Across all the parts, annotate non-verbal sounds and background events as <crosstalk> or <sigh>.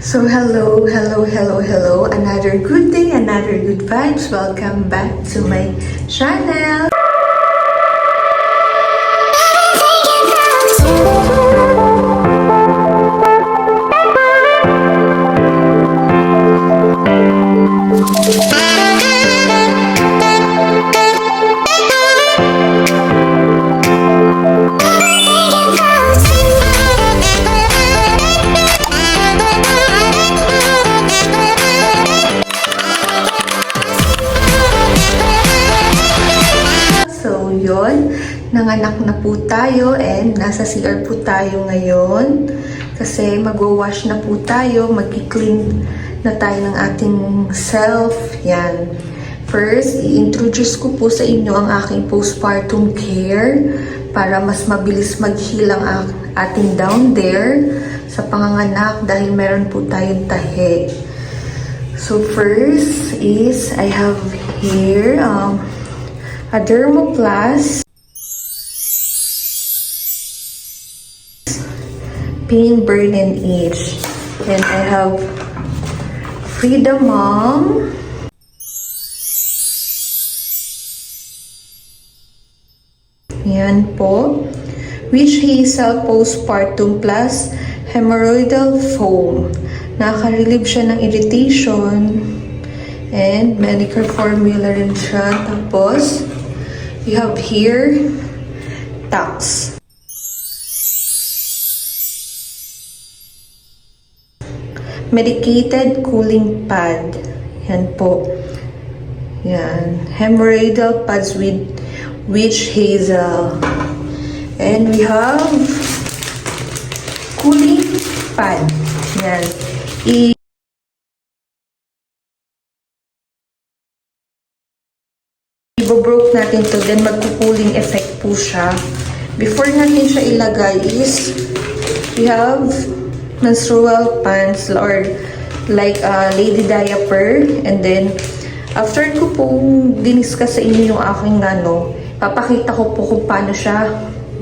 So hello, hello, hello, hello. Another good day, another good vibes. Welcome back to my channel. And nasa CR po tayo ngayon. Kasi magwa-wash na po tayo, magki-clean na tayo ng ating self. Yan. First, i-introduce ko po sa inyo ang aking postpartum care para mas mabilis mag-heal ang ating down there sa panganganak dahil meron po tayong tahe. So first is I have here um, a Dermoplast Pain, and Itch. And I have Freedom Mom. Yan po. Witch Hazel Postpartum Plus Hemorrhoidal Foam. Nakaka-relieve siya ng irritation. And Medicare formula rin siya. Tapos, you have here, Tax. Medicated cooling pad. Yan po. Yan. Hemorrhoidal pads with witch hazel. And we have cooling pad. Yan. I Ibobroke natin to, then magkukuling effect po siya. Before natin siya ilagay is, we have menstrual pants or like a lady diaper. And then, after ko pong diniscuss sa inyo yung aking ano, papakita ko po kung paano siya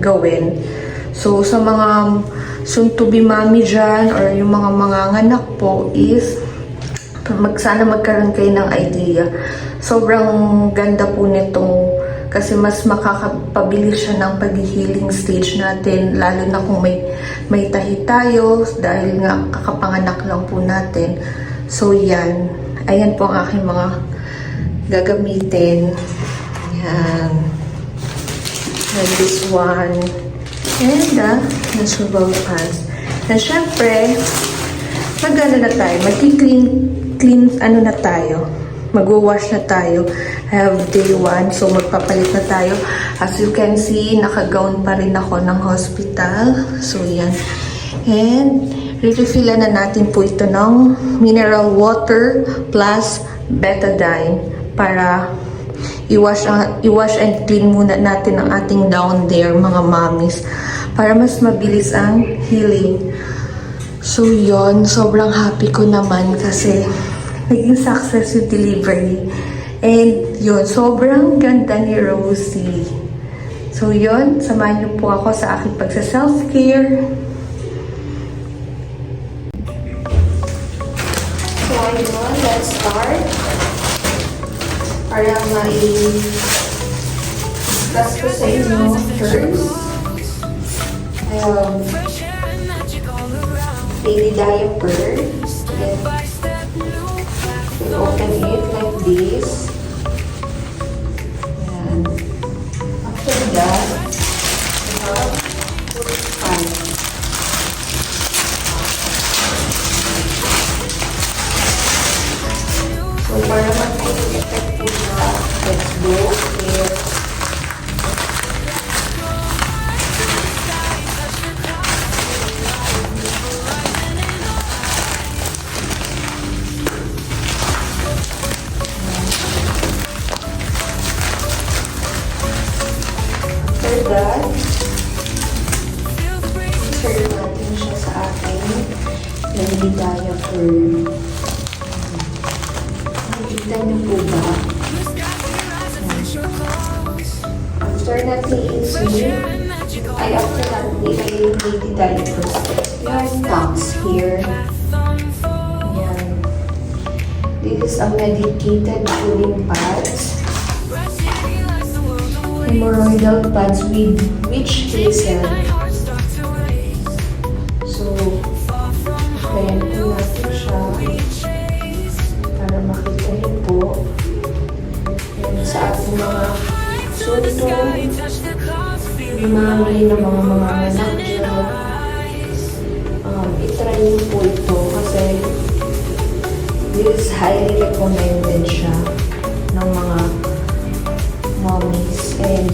gawin. So, sa mga soon-to-be mommy dyan or yung mga mga anak po is mag, sana magkaroon kayo ng idea. Sobrang ganda po nitong kasi mas makakapabilis siya ng pag-healing stage natin lalo na kung may may tahi tayo dahil nga kakapanganak lang po natin. So yan. Ayan po ang aking mga gagamitin. Yan. And this one. And the menstrual pads. And syempre, mag-ano na tayo, mag-clean, clean, ano na tayo, mag-wash na tayo. I have day one, so magpapalit na tayo. As you can see, naka-gown pa rin ako ng hospital. So, yan. And, refillan na natin po ito ng mineral water plus betadine para i-wash, ang- i-wash and clean muna natin ang ating down there, mga mommies, para mas mabilis ang healing. So, yon sobrang happy ko naman kasi naging success yung delivery. And yun, sobrang ganda ni Rosie. So, yon samahan niyo po ako sa aking pagsa-self-care. So, ayun, let's start. Para mai-discuss ko sa inyo first. Have baby diaper. Then, we open it like this. Nakikita niyo po ba? After natin i-insert, ay after natin ilagay yung lady diaper, we have stocks here. This is a medicated cooling pads. Hemorrhoidal pads with witch hazel. Makita niyo po yan sa ating mga sunto, lumami ng mga mga anak dyan. Um, itry niyo po ito kasi this is highly recommended siya ng mga mommies and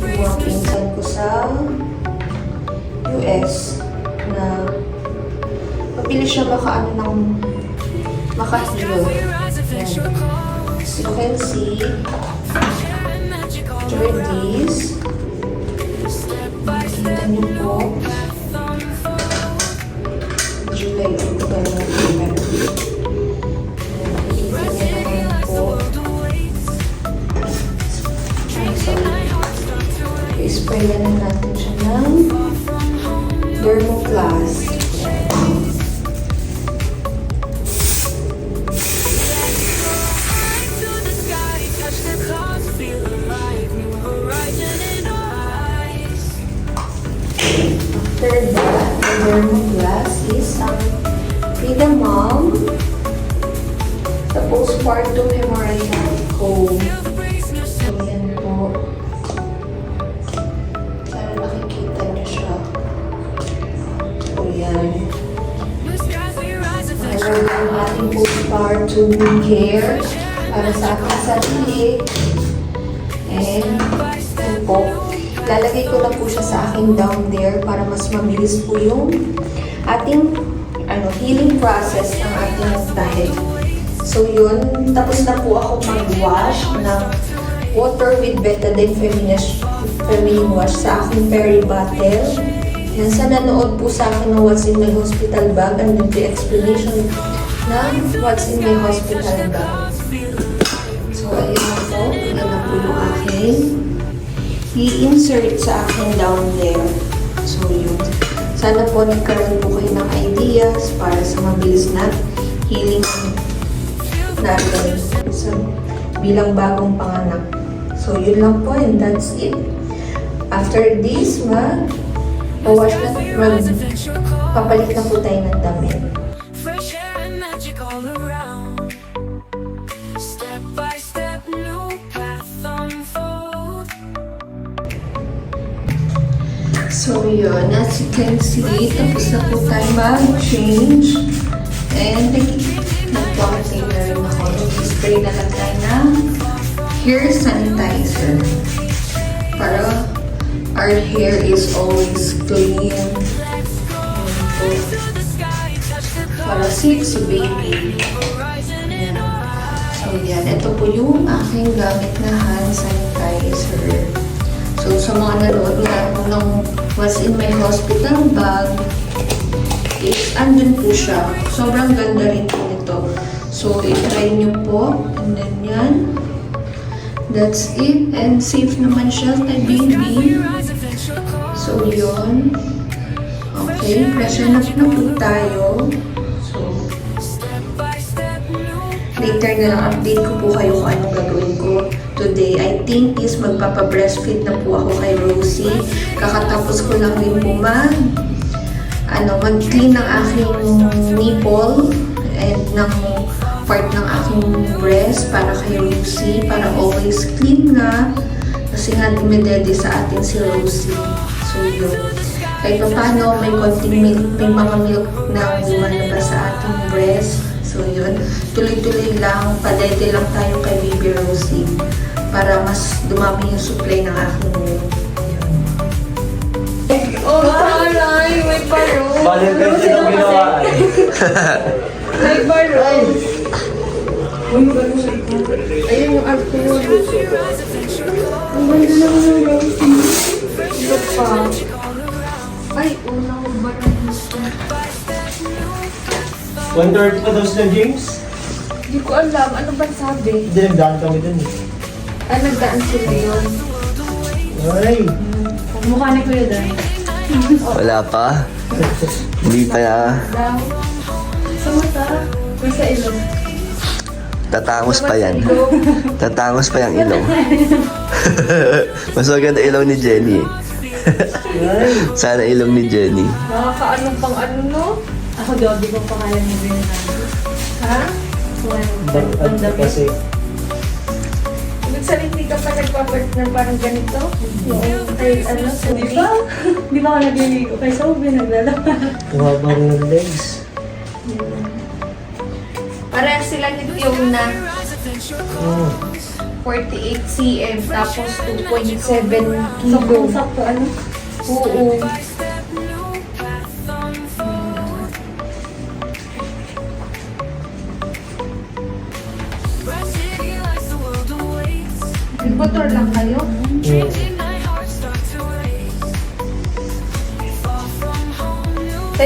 yung mga pinsan ko sa US na mabilis siya baka ano ng makahilo. Yan. As you can see, try this. Makikita niyo po. Medyo kayo ito kayo ng camera. Yan, siya sa aking down there para mas mabilis po yung ating ano, healing process ng ating tahe. So yun, tapos na po ako mag-wash ng water with betadine feminine, feminine wash sa aking peri bottle. Yan, sa nanood po sa akin ng What's in My Hospital Bag and the explanation ng What's in My Hospital Bag. So, ayun na po. Yan po yung aking i-insert sa akin down there. So, yun. Sana po nagkaroon po kayo ng ideas para sa mabilis na healing natin sa bilang bagong panganak. So, yun lang po and that's it. After this, mag wash na, mag papalit na po tayo ng damit. So yun, as you can see, tapos na po tayo mag-change. And nag-quality na rin ako. Nag-spray na lang tayo ng hair sanitizer. Para our hair is always clean. Para safe si baby. So yan, ito po yung aking gamit na hand sanitizer. So sa mga nanood na ng What's in my hospital bag, is andun po siya. Sobrang ganda rin po nito. So itry nyo po. And then yan. That's it. And safe naman siya kay baby. So yun. Okay, up na po tayo. So, later na lang update ko po kayo kung anong gagawin ko today. I think is magpapa-breastfeed na po ako kay Rosie. Kakatapos ko lang din po mag ano, mag-clean ng aking nipple and ng part ng aking breast para kay Rosie para always clean nga kasi nga dumidede sa atin si Rosie. So yun. Kahit pa paano, may konting milk, may mga milk na lumalabas sa ating breast. So yun, tuloy-tuloy lang, padede lang tayo kay Baby Rosie para mas dumami yung supply ng aking milk. Yun. Oh, taray! May parol! Valentine's Day ang ginawa eh. <laughs> May parol! Ayun yung Arturo. Ang ganda naman ng Rosie. Ito pa. Ay, unang ba na 130 pa daw sila, James. Hindi ko alam. Ano ba sabi? Hindi, nagdaan kami dun eh. Ah, nagdaan sila yun. Ay! Mukha ni Kuya Dan. Wala pa. Hindi pa na. Daw. Sa mata. Or sa ilong. Tatangos pa yan. Tatangos pa yung ilong. <laughs> Mas maganda ilong ni Jenny. Sana ilong ni Jenny. Nakakaano pang ano, no? Ako daw, di ko pangalan ni Bernardo. Ha? ba't ano kasi? Hindi ka pa nagpapartner parang ganito? Yung kay, ano, Di Subi? ba? Di ba ako nagliligo kay Sobe, naglalaba. Ng legs. Parehas sila ni yung na Oh, 48 cm tapos 2.7 kilo. Sakto-sakto, ano? Oo.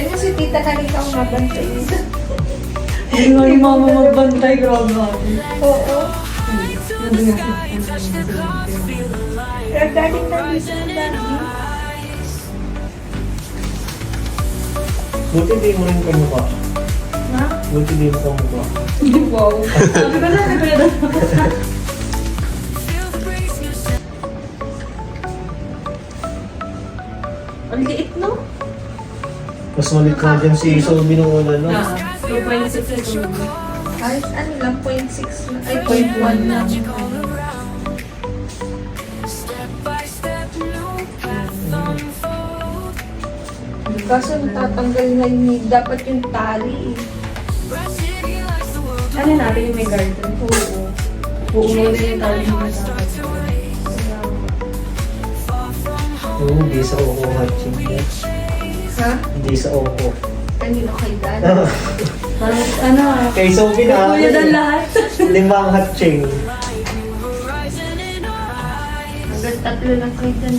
Tayo mo si tita kanina ang mabantay. Hindi nga yung mama magbantay, grabe ako. Oo. Galing na dito ang dami. Buti di mo rin kamukha. Ha? Buti di mo kamukha. Wow. Sabi ko na, nagkulada. Ang Mas malit na dyan si Sobi nung una, no? Ah, 2.6 ito. Ay, ano lang, 0.6 na. Ay, 0.1 lang. Kaso natatanggal na yung dapat yung tali. eh. Ano natin yung may garden? Oo. Oo, muna yung tawag mo sa Oo, hindi sa Oko hatching. Eh. Ha? Hindi sa Oko. Kanino kay Dan? <laughs> Parang, ano, Kay Sobi na, kuya dan lahat. <laughs> limang hatching. Hanggang tatlo lang kay Dan.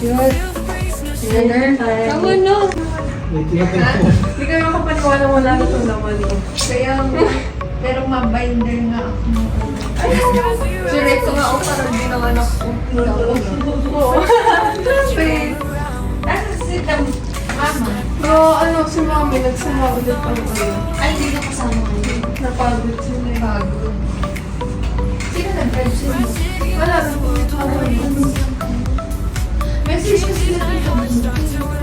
Cute. Yan na. Tama no. Hindi kayo makapaniwala wala na itong laman ko. Kaya, pero ma-binder nga ako. Si Reto nga ako parang ginawa na ako. Oo. Grabe. Ano si Tam? Mama? Pero ano, si Mami, nagsama ulit ang ano. Ay, hindi na kasama kayo. Napagod sila. eh. Bago. Sino nag-drive sila? Wala na po. Ano, Message ko sila dito.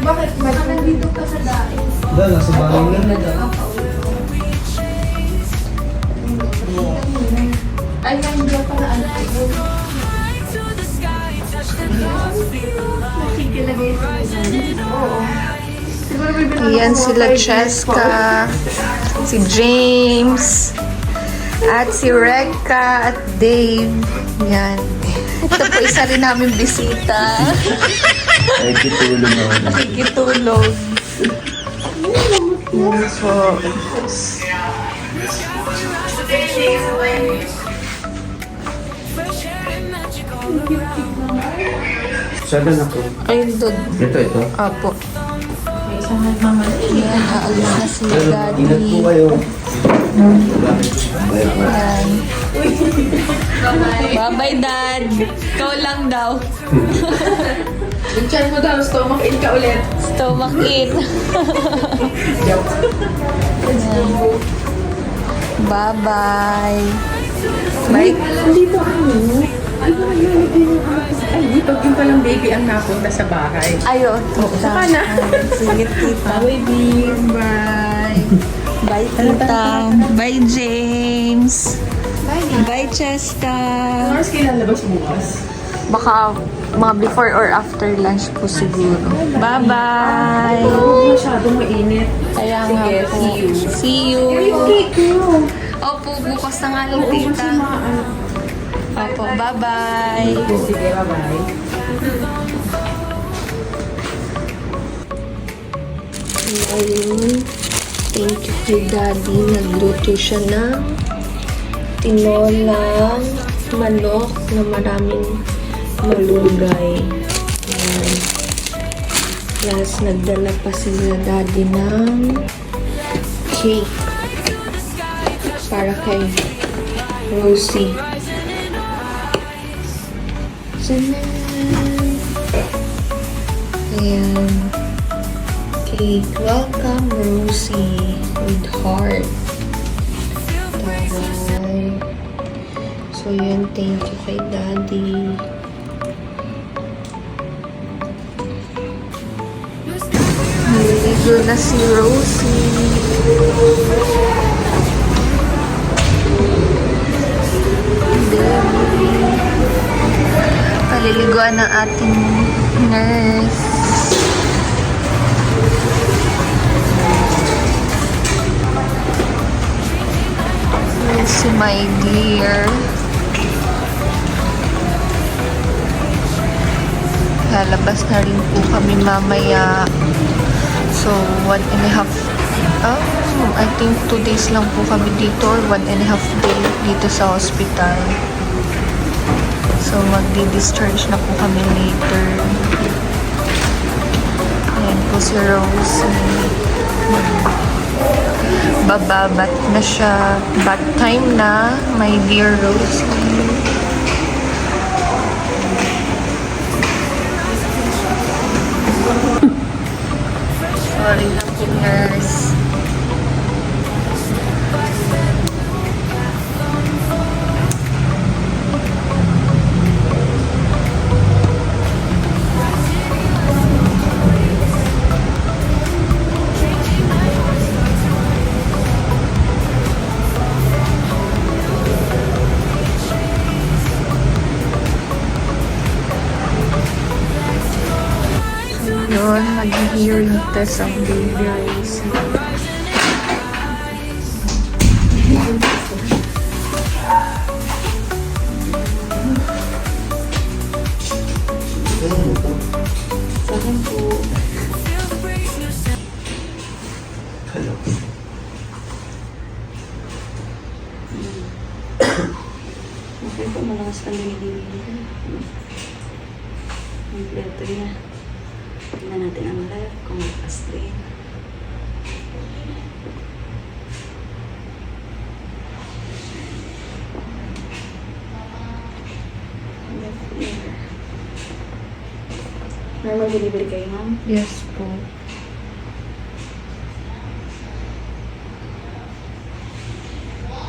Bakit? Baka nandito ka sa daing. Wala, nasa bahay na. Ay, nandiyan pala ano. Nakikilagay sa Oo. Siguro may binanong Ayan ko mga sila Cheska, si James, at si Rekka at Dave. Yan. Ito po isa rin namin bisita. Ay, kitulong ako. Nakikitulog. Yan po. Sabi na po. Ayun doon. Ito, ito. Apo. Isang nagmamali. Yan, aalis na si Ingat po Daddy. kayo. Yan. Bye-bye, Dad. Ikaw lang daw. Chan mo daw, stomach in ka ulit. Stomach in. Bye-bye. Bye. Dito ano? Ay, ba naglagay ng anak ko? Ay, dito din palang baby ang napunta sa bahay. Ayun. saka na. Sige, tita. Baby. Bye. Bye, tita. Bye, James. Bye, Bye Cheska. Mars, kailan labas bukas? Baka mga before or after lunch po siguro. Bye-bye. Oo, masyadong mainit. Kaya nga Sige, po. see you. See you. Opo, bukas na nga lang, Oo, tita. Opo, bye-bye. Sige, bye-bye. Ayun. Thank you kay Daddy. Nagluto siya ng tinolang manok na maraming malunggay. Ayan. Plus, nagdala pa sila Daddy ng cake para kay Rosie. Tanan! Ayan. Cake. Welcome, Rosie. With heart. Taray. So, yun. Thank you kay Daddy. Naliligo na si Rosie. Paliliguan ng ating nurse. Si my dear. Lalabas na rin po kami mamaya. So, one and a half, oh, I think two days lang po kami dito or one and a half day dito sa hospital. So, magdi-discharge na po kami later. Ayan po si Rosie. Bababat na siya. Bath time na, my dear Rosie. Sorry na po, nurse. Test ang baby. Hello. Okay po, malakas ka na hindi. Kompleto na. Tingnan natin ang left, kung malakas din. Left ear. Normal delivery kayo, ma'am? Yes po.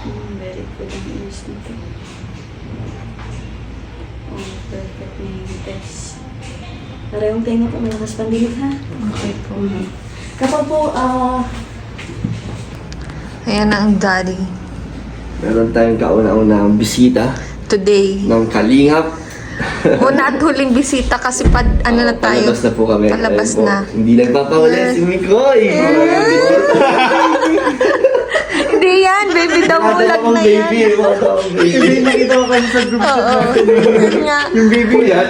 Mm, very good ang ears nito. Parehong tenga po, malakas pandinig ha? Okay po. Kapag po, ah, Ayan na ang daddy. Meron tayong kauna-unang bisita Today. ng Kalingap. <laughs> Una at huling bisita kasi pad, ano na tayo? Palabas na po kami. Palabas Ayun po. na. Hindi nagpapahuli si Mikoy. <laughs> Hindi yan, baby damulag na yan. baby. Tawang Hindi, baby. nakita ko kayo sa group chat Oo. natin. Yun nga, Yung baby Puyat.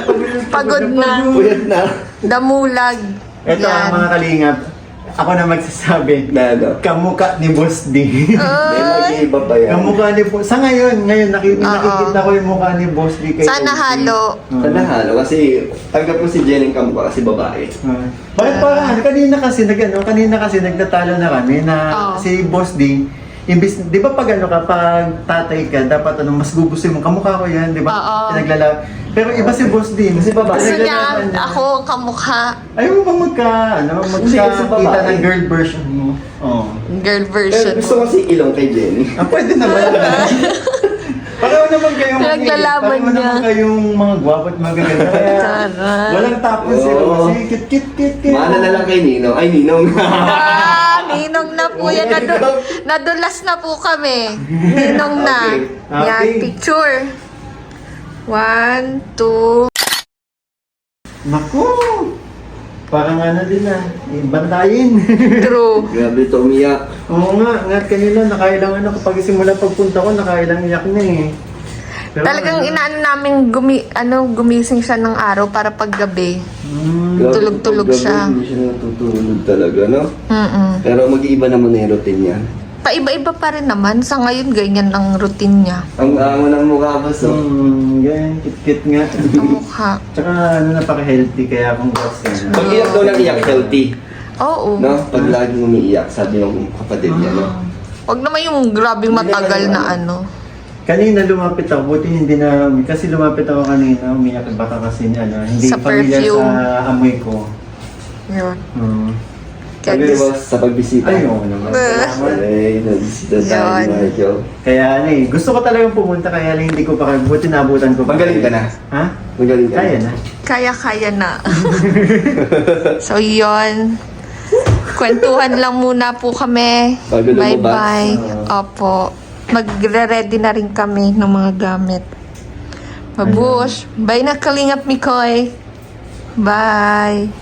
pagod na. Puyat na. Damulag. Ito Yan. ang mga kalingap. Ako na magsasabi. Na ano. Kamuka ni Boss D. May mag-iiba pa yan. Kamukha ni Boss. Sa ngayon, ngayon nakik- Oo. nakikita ko yung mukha ni Boss D kay Sana D. halo. Oo. Sana halo kasi tanggap ko si Jenny kamukha kasi babae. Ah. Bakit parang ano, kanina kasi nag ano, kanina kasi nagtatalo na kami na Oo. si Boss D Imbis, di ba pag ano ka, pag tatay ka, dapat ano, mas gugusto mo, kamukha ko yan, di ba? Oo. Pinaglala. Pero iba si Boss D, kasi babae. Gusto pinaglalaban niya, ako ang kamukha. Ayaw mo bang magka, ano, Hindi, kasi magkakita babae. ng girl version mo? Oo. Girl Pero version gusto mo. kasi ilong kay Jenny. Ah, pwede naman. <laughs> <laughs> Pareho naman kayong Pinaglalaban pareho niya. naman kayong mga gwapo at magaganda. Kaya Taray. walang tapon si Oo. Rosie. Kit, kit, kit, kit. Maana na lang kay Nino. Ay, Ninong. Ah, ninong na po yan. Nadu nadulas na po kami. Ninong na. Okay. Yan, Okay. picture. One, two. Naku! Parang ano din ah, bantayin. <laughs> True. Grabe to umiyak. Oo nga, nga kanina nakailang ano, kapag simula pagpunta ko, nakailang iyak na eh. Pero, Talagang inaano namin gumi, ano, gumising siya ng araw para paggabi. Grabe, Tulog-tulog siya. Hindi siya natutulog talaga, no? Mm-mm. Pero mag-iiba naman na yung routine niya. Paiba-iba pa rin naman. Sa ngayon, ganyan ang routine niya. Ang ango ng mukha ba so? Hmm, ganyan, kit-kit nga. Ang mukha. Tsaka ano, napaka-healthy kaya akong boss yan. Pag iyak daw ng iyak, healthy. Oo. No? Pag laging umiiyak, sabi ng kapatid niya, no? Huwag naman yung grabing matagal na ano. Kanina lumapit ako, buti hindi na, kasi lumapit ako kanina, umiyak baka kasi ano, hindi Sa familiar perfume. sa amoy ko. Yun. Hmm. Kaya Sabi gusto- mo sa pagbisita. Ay, oo naman. Salamat. Ay, nagbisita tayo Yun. Michael. Kaya ano eh, gusto ko talagang pumunta kaya lang hindi ko pa kaya buti nabutan ko. pa. Magaling ka na. Ha? Magaling ka. Kaya na. Kaya-kaya na. <laughs> so, yon Kwentuhan lang muna po kami. Bago lumabas. Bye-bye. Opo. Magre-ready na rin kami ng mga gamit. Mabush. Bye na kalingap Mikoy. Bye.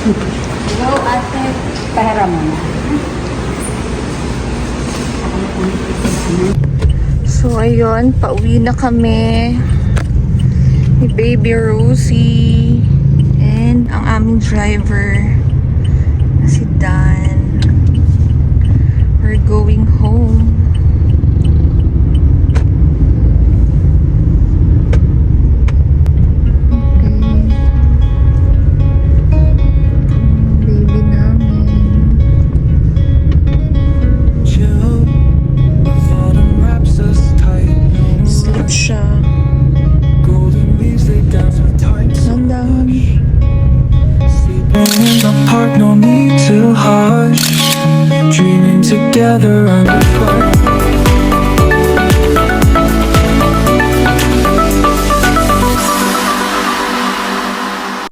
Go, ate. Pahira mo na. So, ayun, pauwi na kami. Ni Baby Rosie. And ang aming driver,